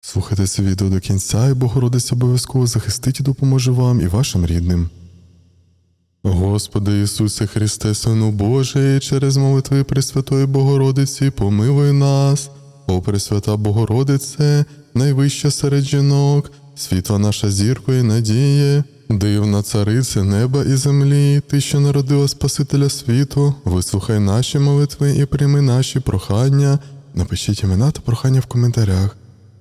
Слухайте це відео до кінця, і Богородиця обов'язково захистить і допоможе вам і вашим рідним. Господи Ісусе Христе, Сину Божий, через молитви Пресвятої Богородиці, помилуй нас, о Пресвята Богородице, найвища серед жінок, світла наша зірко і надіє, дивна царице неба і землі, ти, що народила Спасителя світу, вислухай наші молитви і прийми наші прохання. Напишіть імена та прохання в коментарях.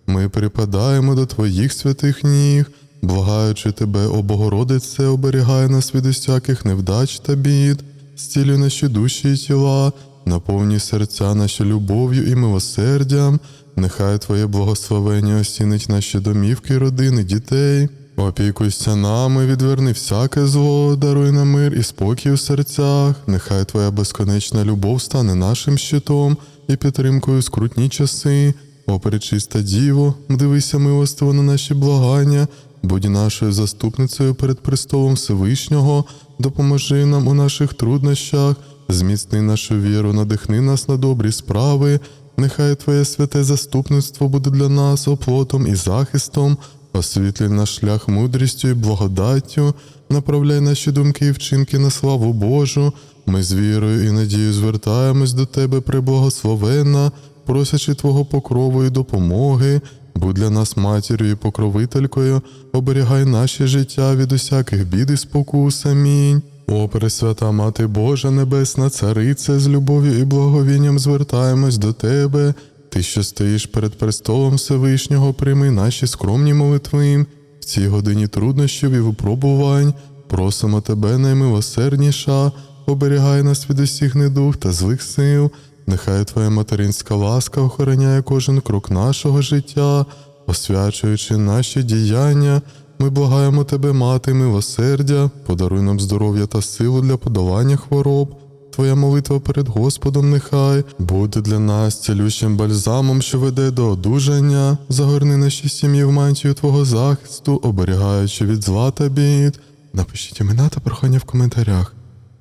Ми припадаємо до Твоїх святих ніг, благаючи Тебе, о Богородице, оберігай нас від усяких невдач та бід, зцілюй наші душі і тіла, наповнюй серця наші любов'ю і милосердям, нехай Твоє благословення осінить наші домівки, родини, дітей. Опікуйся нами, відверни всяке зло, даруй нам мир і спокій у серцях. Нехай Твоя безконечна любов стане нашим щитом і підтримкою скрутні часи. О, пречиста Діво, дивися милостиво на наші благання, будь нашою заступницею перед престолом Всевишнього, допоможи нам у наших труднощах, зміцни нашу віру, надихни нас на добрі справи. Нехай Твоє святе заступництво буде для нас оплотом і захистом, освітлюй наш шлях мудрістю і благодаттю, направляй наші думки і вчинки на славу Божу. Ми з вірою і надією звертаємось до Тебе, преблагословенна, просячи Твого покрову і допомоги, будь для нас матір'ю і покровителькою, оберігай наше життя від усяких бід і спокус. Амінь. О, Пресвята Мати Божа Небесна, Царице, з любов'ю і благовінням звертаємось до Тебе. Ти, що стоїш перед престолом Всевишнього, прийми наші скромні молитви. В цій годині труднощів і випробувань просимо Тебе, наймилосердніша, оберігай нас від усіх недуг та злих сил. Нехай Твоя материнська ласка охороняє кожен крок нашого життя, освячуючи наші діяння. Ми благаємо Тебе, мати милосердя, подаруй нам здоров'я та силу для подолання хвороб. Твоя молитва перед Господом нехай буде для нас цілющим бальзамом, що веде до одужання, загорни наші сім'ї в мантію Твого захисту, оберігаючи від зла та бід. Напишіть імена та прохання в коментарях.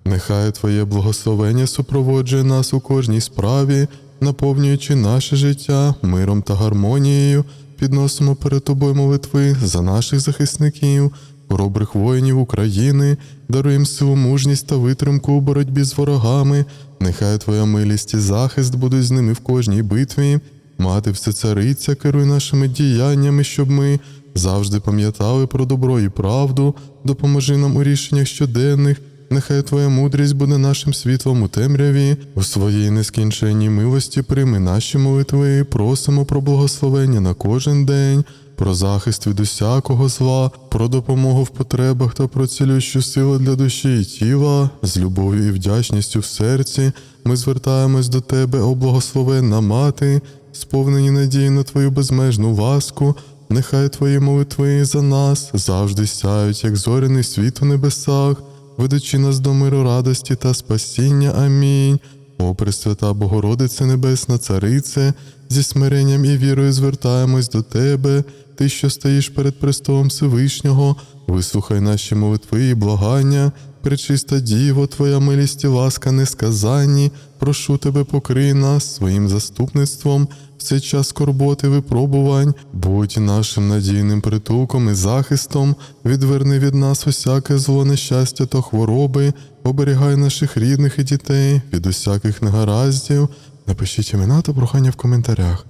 Нехай Твоє благословення супроводжує нас у кожній справі, наповнюючи наше життя миром та гармонією, підносимо перед Тобою молитви за наших захисників, хоробрих воїнів України, даруємо силу, мужність та витримку у боротьбі з ворогами. Нехай Твоя милість і захист будуть з ними в кожній битві. Мати всецариця, керуй нашими діяннями, щоб ми завжди пам'ятали про добро і правду, допоможи нам у рішеннях щоденних. Нехай Твоя мудрість буде нашим світлом у темряві, у своїй нескінченній милості прийми наші молитви, просимо про благословення на кожен день, про захист від усякого зла, про допомогу в потребах та про цілющу силу для душі і тіла, з любов'ю і вдячністю в серці. Ми звертаємось до Тебе, о благословенна мати, сповнені надії на Твою безмежну ласку. Нехай Твої молитви за нас завжди сяють, як зоряний світ у небесах ведучи нас до миру радості та спасіння. Амінь. О, Пресвята Богородице Небесна, Царице, зі смиренням і вірою звертаємось до Тебе, Ти, що стоїш перед престолом Всевишнього, вислухай наші молитви і благання, пречиста Діво, Твоя милість і ласка несказанні, прошу Тебе, покрий нас своїм заступництвом цей час скорботи випробувань, будь нашим надійним притулком і захистом, відверни від нас усяке зло, нещастя та хвороби, оберігай наших рідних і дітей від усяких негараздів. Напишіть імена та прохання в коментарях.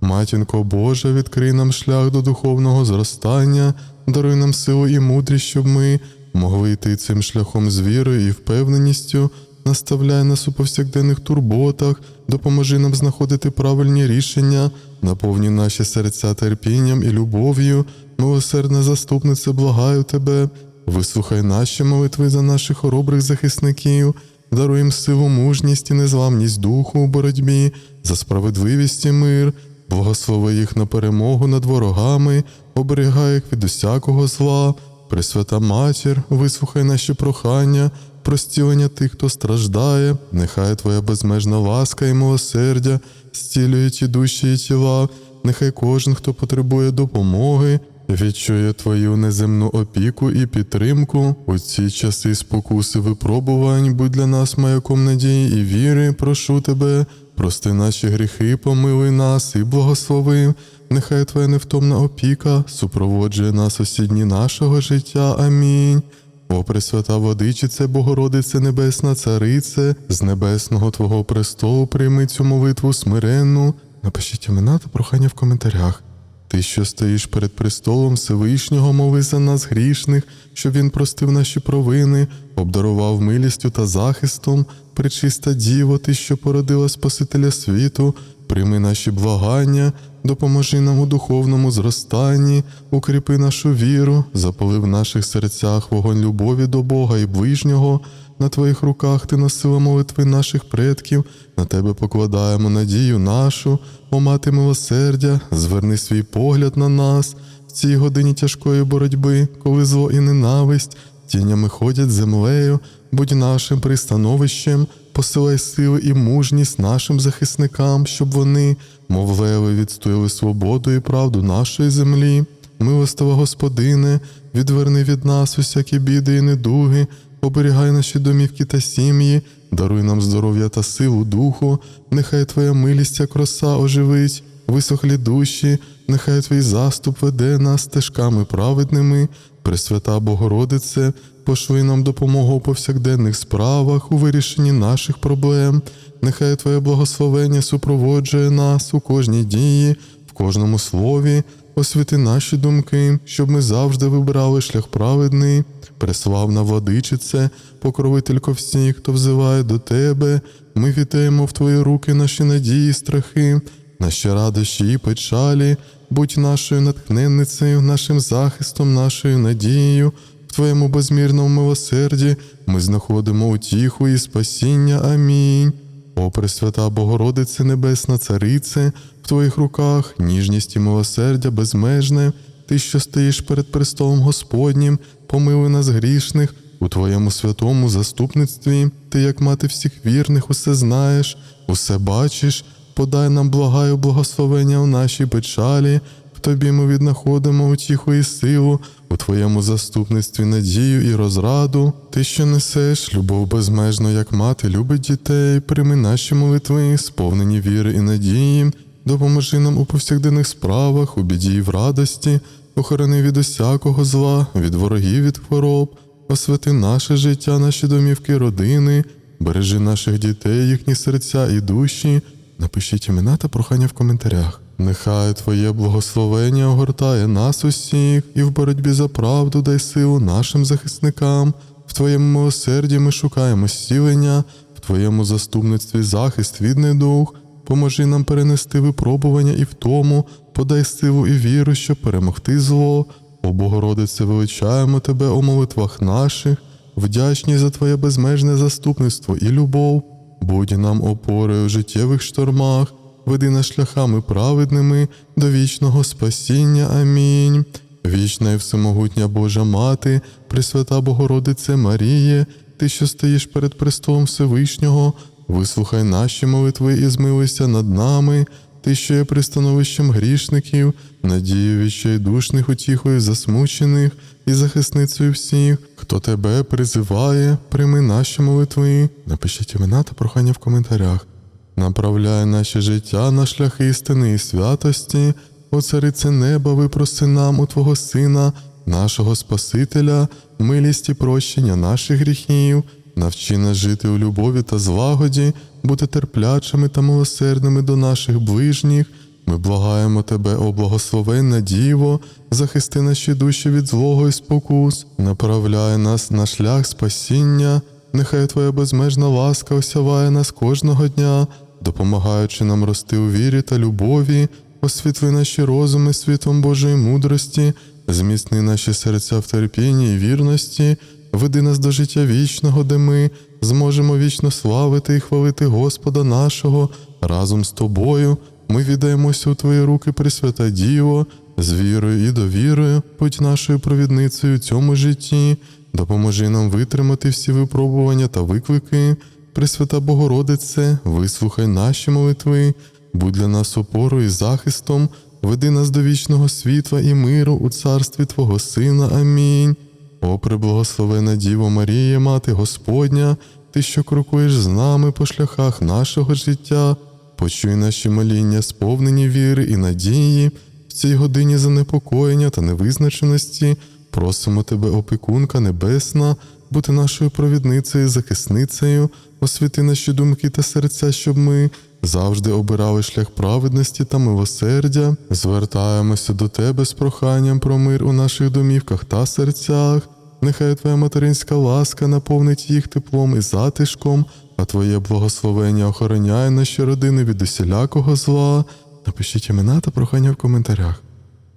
Матінко Божа, відкрий нам шлях до духовного зростання, даруй нам силу і мудрість, щоб ми могли йти цим шляхом з вірою і впевненістю, наставляй нас у повсякденних турботах, допоможи нам знаходити правильні рішення, наповнюй наші серця терпінням і любов'ю, милосердна заступниця, благаю тебе, вислухай наші молитви за наших хоробрих захисників, даруй їм силу, мужність і незламність духу у боротьбі, за справедливість і мир. Благослови їх на перемогу над ворогами, оберігай їх від усякого зла. Пресвята Матір, вислухай наші прохання, про зцілення тих, хто страждає, нехай Твоя безмежна ласка і милосердя зцілює ті душі і тіла, нехай кожен, хто потребує допомоги, відчує Твою неземну опіку і підтримку. У ці часи спокуси випробувань, будь для нас маяком надії і віри, прошу Тебе, прости наші гріхи, помилуй нас і благослови. Нехай Твоя невтомна опіка супроводжує нас усі дні нашого життя. Амінь. О, Пресвята Водичице, Богородице Небесна Царице, з небесного Твого престолу прийми цю молитву смиренну. Напишіть імена та прохання в коментарях. Ти, що стоїш перед престолом Всевишнього, моли за нас грішних, щоб він простив наші провини, обдарував милістю та захистом, причиста Діво, ти, що породила Спасителя світу, прийми наші благання, допоможи нам у духовному зростанні, укріпи нашу віру, запали в наших серцях вогонь любові до Бога і ближнього. На твоїх руках ти носила молитви наших предків, на тебе покладаємо надію нашу, о мати милосердя, зверни свій погляд на нас. В цій годині тяжкої боротьби, коли зло і ненависть тінями ходять землею, будь нашим пристановищем, посилай сили і мужність нашим захисникам, щоб вони, мов леви, відстояли свободу і правду нашої землі. Милостива Господине, відверни від нас усякі біди і недуги, оберігай наші домівки та сім'ї, даруй нам здоров'я та силу духу, нехай Твоя милість як роса оживить, висохлі душі, нехай Твій заступ веде нас стежками праведними, Пресвята Богородице, пошли нам допомогу у повсякденних справах, у вирішенні наших проблем. Нехай Твоє благословення супроводжує нас у кожній дії, в кожному слові, освіти наші думки, щоб ми завжди вибирали шлях праведний, преславна владичице, покровителько всіх, хто взиває до Тебе. Ми вітаємо в Твої руки наші надії, страхи, наші радощі і печалі, будь нашою натхненницею, нашим захистом, нашою надією. В Твоєму безмірному милосерді ми знаходимо утіху і спасіння. Амінь. О, Пресвята Богородице Небесна Царице, в Твоїх руках ніжність і милосердя безмежне, Ти, що стоїш перед престолом Господнім, помилуй нас грішних, у Твоєму святому заступництві, Ти, як мати всіх вірних, усе знаєш, усе бачиш, подай нам благаю благословення у нашій печалі, в Тобі ми віднаходимо утіху і силу, у Твоєму заступництві надію і розраду, Ти, що несеш любов безмежно, як мати любить дітей, прийми наші молитви, сповнені віри і надії, допоможи нам у повсякденних справах, у біді і в радості, охорони від усякого зла, від ворогів, від хвороб, освяти наше життя, наші домівки, родини, бережи наших дітей, їхні серця і душі. Напишіть імена та прохання в коментарях. Нехай Твоє благословення огортає нас усіх, і в боротьбі за правду дай силу нашим захисникам. В Твоєму милосерді ми шукаємо зцілення, в Твоєму заступництві захист від недуг. Поможи нам перенести випробування і втому, подай силу і віру, щоб перемогти зло. О Богородице, величаємо Тебе у молитвах наших, вдячні за Твоє безмежне заступництво і любов. Будь нам опорою в життєвих штормах, веди нас шляхами праведними до вічного спасіння. Амінь. Вічна і всемогутня Божа Мати, Пресвята Богородице Маріє, Ти, що стоїш перед престолом Всевишнього, вислухай наші молитви і змилися над нами, Ти, що є пристановищем грішників, надією відчайдушних утіхою засмучених і захисницею всіх, хто тебе призиває, прийми наші молитви. Напишіть імена та прохання в коментарях. Направляй наше життя на шлях істини і святості, о царице неба, випроси нам у Твого Сина, нашого Спасителя, милість і прощення наших гріхів, навчи нас жити у любові та злагоді, бути терплячими та милосердними до наших ближніх. Ми благаємо Тебе, о благословенна Діво, захисти наші душі від злого і спокус, направляй нас на шлях спасіння, нехай Твоя безмежна ласка осяває нас кожного дня, допомагаючи нам рости у вірі та любові, освітли наші розуми світом Божої мудрості, зміцни наші серця в терпінні і вірності, веди нас до життя вічного, де ми зможемо вічно славити і хвалити Господа нашого разом з тобою. Ми віддаємося у Твої руки, Пресвята Діво, з вірою і довірою, будь нашою провідницею у цьому житті, допоможи нам витримати всі випробування та виклики. Пресвята Богородице, вислухай наші молитви, будь для нас опорою і захистом, веди нас до вічного світла і миру у царстві Твого Сина. Амінь. О, преблагословена Діво Марія, Мати Господня, Ти, що крокуєш з нами по шляхах нашого життя, почуй наші моління, сповнені віри і надії. В цій годині занепокоєння та невизначеності просимо тебе, опікунка небесна, бути нашою провідницею, захисницею, освіти наші думки та серця, щоб ми завжди обирали шлях праведності та милосердя. Звертаємося до тебе з проханням про мир у наших домівках та серцях. Нехай Твоя материнська ласка наповнить їх теплом і затишком, а Твоє благословення охороняє наші родини від усілякого зла. Напишіть імена та прохання в коментарях.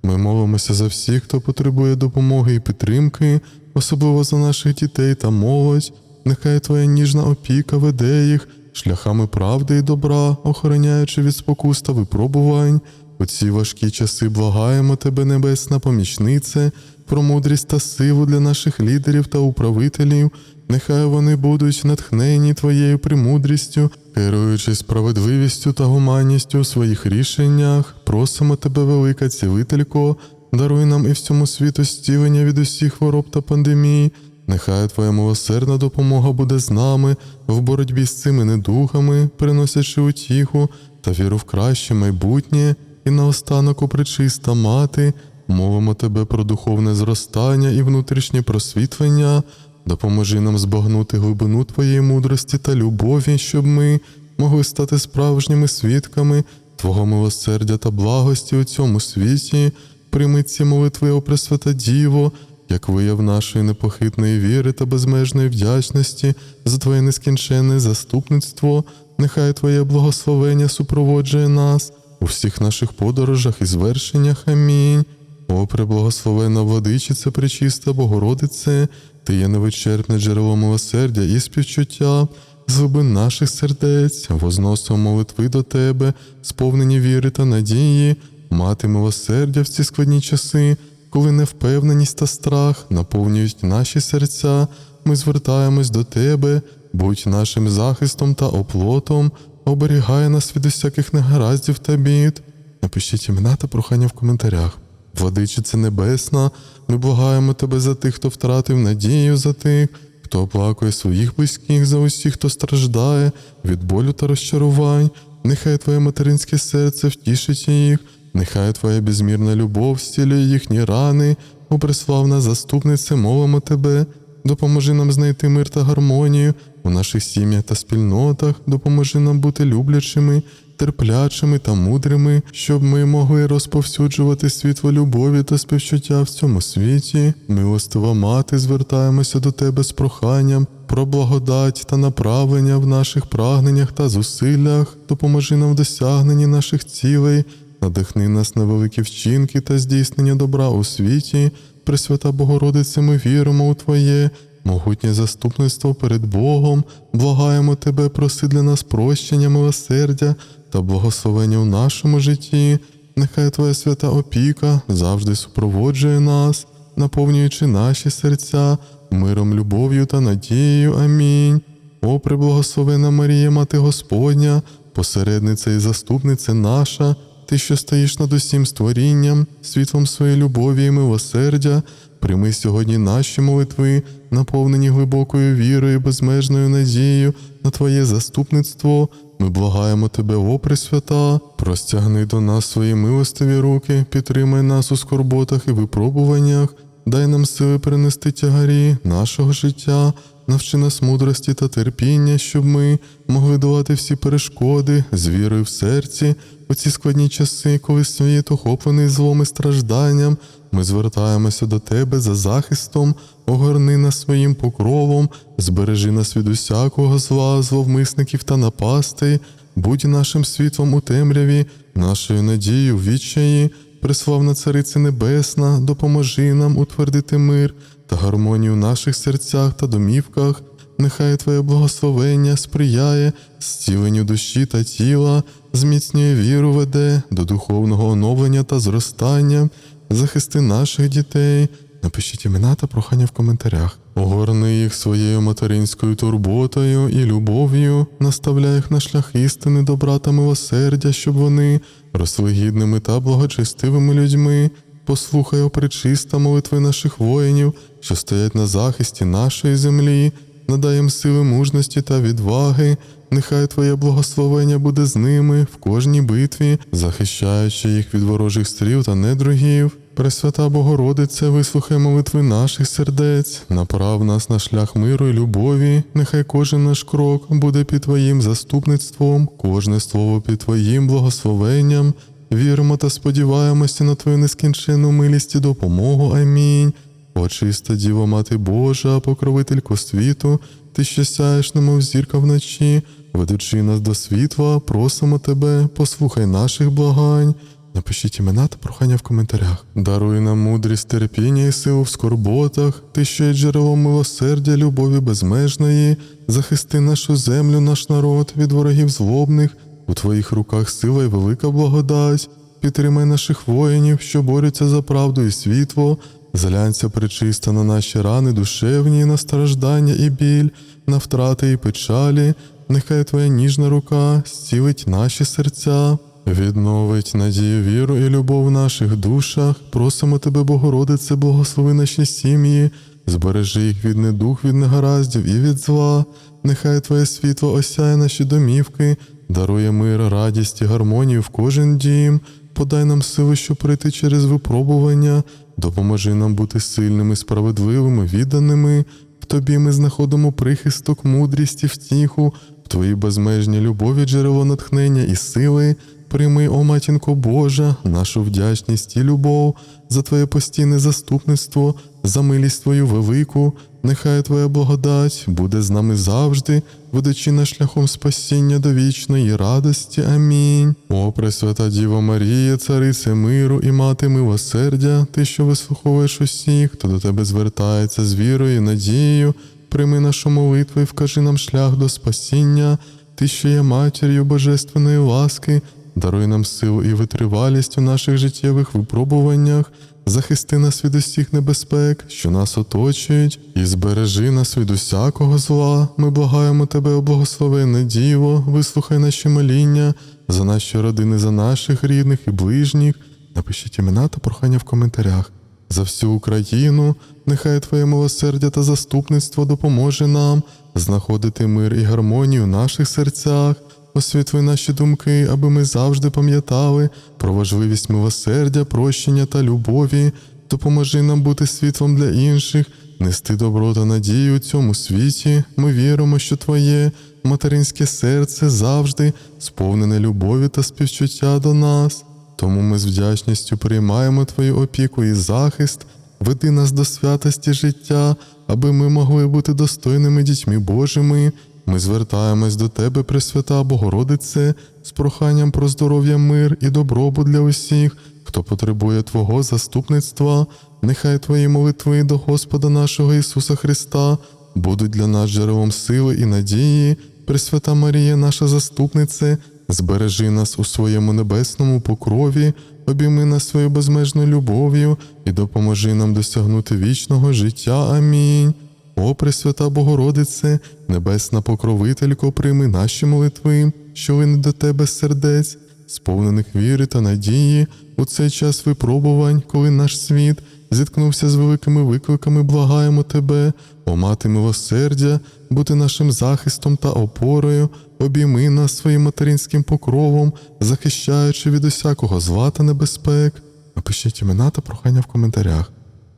Ми молимося за всіх, хто потребує допомоги і підтримки, особливо за наших дітей та молодь. Нехай Твоя ніжна опіка веде їх шляхами правди і добра, охороняючи від спокус та випробувань. У ці важкі часи благаємо Тебе, Небесна помічнице, про мудрість та силу для наших лідерів та управителів. Нехай вони будуть натхнені Твоєю премудрістю, керуючись справедливістю та гуманністю у своїх рішеннях. Просимо Тебе, велика цілителько, даруй нам і всьому світу стілення від усіх хвороб та пандемій. Нехай Твоя милосердна допомога буде з нами в боротьбі з цими недугами, приносячи утіху та віру в краще майбутнє, і наостанок, о пречиста мати, мовимо Тебе про духовне зростання і внутрішнє просвітлення. Допоможи нам збагнути глибину Твоєї мудрості та любові, щоб ми могли стати справжніми свідками Твого милосердя та благості у цьому світі. Прийми ці молитви, о Пресвята Діво, як вияв нашої непохитної віри та безмежної вдячності за Твоє нескінченне заступництво. Нехай Твоє благословення супроводжує нас у всіх наших подорожах і звершеннях. Амінь. О, преблагословенна владичице, пречиста Богородице, Ти є невичерпне джерело милосердя і співчуття, глибин наших сердець, возносимо молитви до Тебе, сповнені віри та надії, мати милосердя в ці складні часи, коли невпевненість та страх наповнюють наші серця, ми звертаємось до Тебе, будь нашим захистом та оплотом, оберігай нас від усяких негараздів та бід. Напишіть імена та прохання в коментарях. Владичице Небесна, ми благаємо Тебе за тих, хто втратив надію, за тих, хто оплакує своїх близьких, за усіх, хто страждає від болю та розчарувань. Нехай Твоє материнське серце втішить їх, нехай Твоя безмірна любов зцілює їхні рани, О, преславна заступнице, молимо Тебе, допоможи нам знайти мир та гармонію. У наших сім'ях та спільнотах, допоможи нам бути люблячими, терплячими та мудрими, щоб ми могли розповсюджувати світло любові та співчуття в цьому світі. Милостива мати, звертаємося до тебе з проханням про благодать та направлення в наших прагненнях та зусиллях, допоможи нам в досягненні наших цілей, надихни нас на великі вчинки та здійснення добра у світі. Пресвята Богородице, ми віримо у Твоє. Могутнє заступництво перед Богом, благаємо Тебе, проси для нас прощення, милосердя та благословення у нашому житті. Нехай Твоя свята опіка завжди супроводжує нас, наповнюючи наші серця миром, любов'ю та надією. Амінь. О, преблагословена Марія, Мати Господня, посередниця і заступниця наша, Ти, що стоїш над усім створінням, світлом своєї любові і милосердя, прийми сьогодні наші молитви, наповнені глибокою вірою безмежною надією на Твоє заступництво. Ми благаємо Тебе, о Пресвята, простягни до нас свої милостиві руки, підтримай нас у скорботах і випробуваннях, дай нам сили перенести тягарі нашого життя, навчи нас мудрості та терпіння, щоб ми могли долати всі перешкоди з вірою в серці. У ці складні часи, коли світ охоплений злом і стражданням. Ми звертаємося до Тебе за захистом, огорни нас своїм покровом, збережи нас від усякого зла, зловмисників та напастей, будь нашим світлом у темряві, нашою надією в відчаї, Преславна Цариця Небесна, допоможи нам утвердити мир та гармонію в наших серцях та домівках. Нехай Твоє благословення сприяє зціленню душі та тіла, зміцнює віру веде до духовного оновлення та зростання, захисти наших дітей. Напишіть імена та прохання в коментарях. Огорни їх своєю материнською турботою і любов'ю, наставляй їх на шлях істини, добра та милосердя, щоб вони росли гідними та благочестивими людьми. Послухай, о пречиста молитви наших воїнів, що стоять на захисті нашої землі, надай їм сили мужності та відваги, Нехай Твоє благословення буде з ними в кожній битві, захищаючи їх від ворожих стріл та недругів. Пресвята Богородице, вислухай молитви наших сердець, направ нас на шлях миру і любові. Нехай кожен наш крок буде під Твоїм заступництвом, кожне слово під Твоїм благословенням. Віримо та сподіваємося на Твою нескінченну милість і допомогу. Амінь. Очиста Діво Мати Божа, покровителько світу, ти що сяєш, немов зірка вночі, ведучи нас до світла, просимо тебе, послухай наших благань. Напишіть імена та прохання в коментарях. Даруй нам мудрість, терпіння і силу в скорботах, ти що є джерелом милосердя, любові безмежної, захисти нашу землю, наш народ від ворогів злобних, у твоїх руках сила і велика благодать. Підтримай наших воїнів, що борються за правду і світло, Зглянься причиста на наші рани душевні, на страждання і біль, на втрати і печалі, нехай Твоя ніжна рука зцілить наші серця, відновить надію, віру і любов в наших душах. Просимо Тебе, Богородице, благослови наші сім'ї, збережи їх від недух, від негараздів і від зла. Нехай Твоє світло осяє наші домівки, дарує мир, радість і гармонію в кожен дім. Подай нам сили, щоб пройти через випробування, допоможи нам бути сильними, справедливими, відданими. В тобі ми знаходимо прихисток, мудрість і втіху, в твоїй безмежній любові, джерело натхнення і сили. Прийми, о матінко Божа, нашу вдячність і любов за Твоє постійне заступництво, за милість Твою велику. Нехай Твоя благодать буде з нами завжди, ведучи нас шляхом спасіння до вічної радості. Амінь. О, Пресвята Діва Марія, царице миру і мати милосердя, ти, що вислуховуєш усіх, хто до тебе звертається з вірою і надією, прийми нашу молитву і вкажи нам шлях до спасіння, ти, що є матір'ю божественної ласки. Даруй нам силу і витривалість у наших життєвих випробуваннях, захисти нас від усіх небезпек, що нас оточують, і збережи нас від усякого зла. Ми благаємо тебе, благословенне Діво, вислухай наші моління за наші родини, за наших рідних і ближніх. Напишіть імена та прохання в коментарях. За всю Україну, нехай Твоє милосердя та заступництво допоможе нам знаходити мир і гармонію в наших серцях. Освітли наші думки, аби ми завжди пам'ятали про важливість милосердя, прощення та любові. Допоможи нам бути світлом для інших, нести добро та надію у цьому світі. Ми віримо, що Твоє материнське серце завжди сповнене любові та співчуття до нас. Тому ми з вдячністю приймаємо Твою опіку і захист, веди нас до святості життя, аби ми могли бути достойними дітьми Божими. Ми звертаємось до Тебе, Пресвята Богородице, з проханням про здоров'я, мир і добробут для усіх, хто потребує Твого заступництва. Нехай Твої молитви до Господа нашого Ісуса Христа будуть для нас джерелом сили і надії. Пресвята Марія, наша заступнице, збережи нас у своєму небесному покрові, обійми нас своєю безмежною любов'ю і допоможи нам досягнути вічного життя. Амінь. О, Пресвята Богородице, Небесна покровителько, прийми наші молитви, що вини до Тебе сердець, сповнених віри та надії у цей час випробувань, коли наш світ зіткнувся з великими викликами, благаємо Тебе, о мати милосердя, бути нашим захистом та опорою, обійми нас своїм материнським покровом, захищаючи від усякого зла та небезпек. Напишіть імена та прохання в коментарях.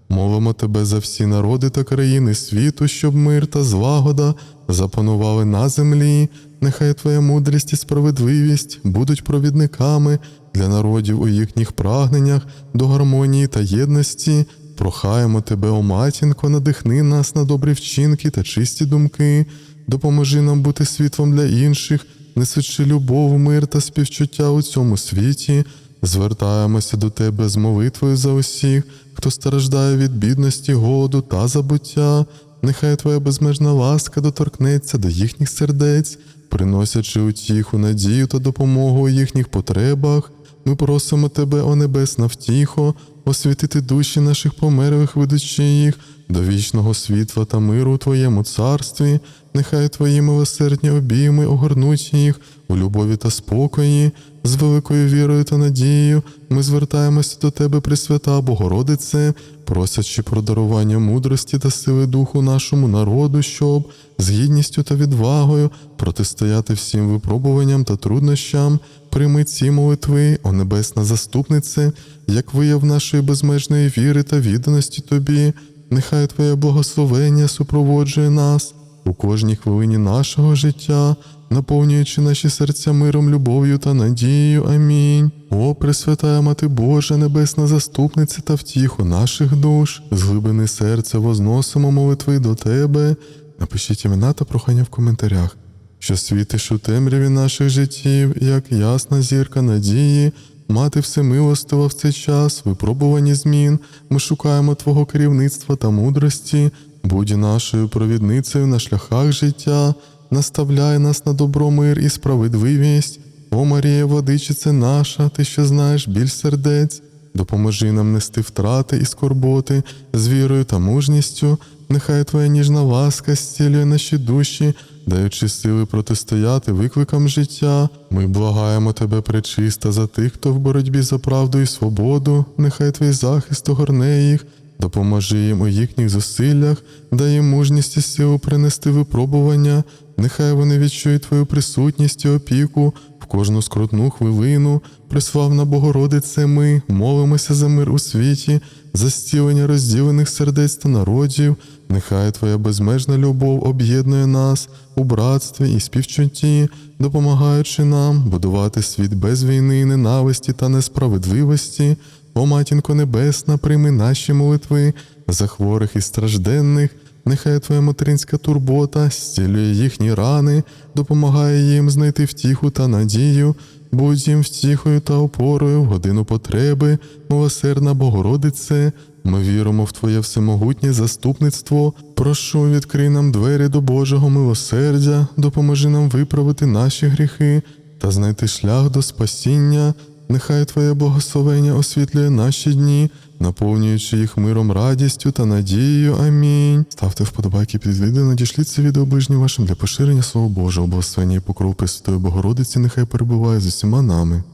Молимо тебе за всі народи та країни світу, щоб мир та злагода запанували на землі. Нехай Твоя мудрість і справедливість будуть провідниками для народів у їхніх прагненнях до гармонії та єдності. Прохаємо тебе, о матінко, надихни нас на добрі вчинки та чисті думки. Допоможи нам бути світлом для інших, несучи любов, мир та співчуття у цьому світі. Звертаємося до Тебе з молитвою за усіх, хто страждає від бідності, голоду та забуття. Нехай Твоя безмежна ласка доторкнеться до їхніх сердець, приносячи утіху, надію та допомогу у їхніх потребах. Ми просимо Тебе, о небесна втіхо, освітити душі наших померлих, ведучи їх до вічного світла та миру у Твоєму царстві. Нехай Твої милосердні обійми огорнуть їх у любові та спокої. З великою вірою та надією ми звертаємося до Тебе, Пресвята Богородице, просячи про дарування мудрості та сили духу нашому народу, щоб з гідністю та відвагою протистояти всім випробуванням та труднощам. Прийми ці молитви, о Небесна заступнице, як вияв нашої безмежної віри та відданості Тобі. Нехай Твоє благословення супроводжує нас у кожній хвилині нашого життя, наповнюючи наші серця миром, любов'ю та надією. Амінь. О, Пресвятая Мати Божа, Небесна заступниця та втіху наших душ, з глибини серця возносимо молитви до Тебе. Напишіть імена та прохання в коментарях, що світиш у темряві наших життів, як ясна зірка надії. Мати всемилостива в цей час, випробувані змін, ми шукаємо Твого керівництва та мудрості, будь нашою провідницею на шляхах життя, наставляй нас на добро, мир і справедливість. О Марія, владичице наша, ти що знаєш біль сердець, допоможи нам нести втрати і скорботи з вірою та мужністю. Нехай Твоя ніжна ласка зцілює наші душі, даючи сили протистояти викликам життя. Ми благаємо Тебе, пречиста, за тих, хто в боротьбі за правду і свободу. Нехай Твій захист огорне їх, допоможи їм у їхніх зусиллях, дай їм мужність і силу принести випробування. Нехай вони відчують Твою присутність і опіку в кожну скрутну хвилину. Приславна Богородице, ми молимося за мир у світі, за зцілення розділених сердець та народів. Нехай Твоя безмежна любов об'єднує нас у братстві і співчутті, допомагаючи нам будувати світ без війни, ненависті та несправедливості. О матінко Небесна, прийми наші молитви за хворих і стражденних. Нехай Твоя материнська турбота зцілює їхні рани, допомагає їм знайти втіху та надію. Будь їм втіхою та опорою в годину потреби, милосердна Богородице. Ми віримо в Твоє всемогутнє заступництво. Прошу, відкрий нам двері до Божого милосердя, допоможи нам виправити наші гріхи та знайти шлях до спасіння. Нехай Твоє благословення освітлює наші дні, наповнюючи їх миром, радістю та надією. Амінь. Ставте вподобайки під відео, надішліть це відео ближнім вашим для поширення Слова Божого, благословення і покров Пресвятої Богородиці, нехай перебуває з усіма нами.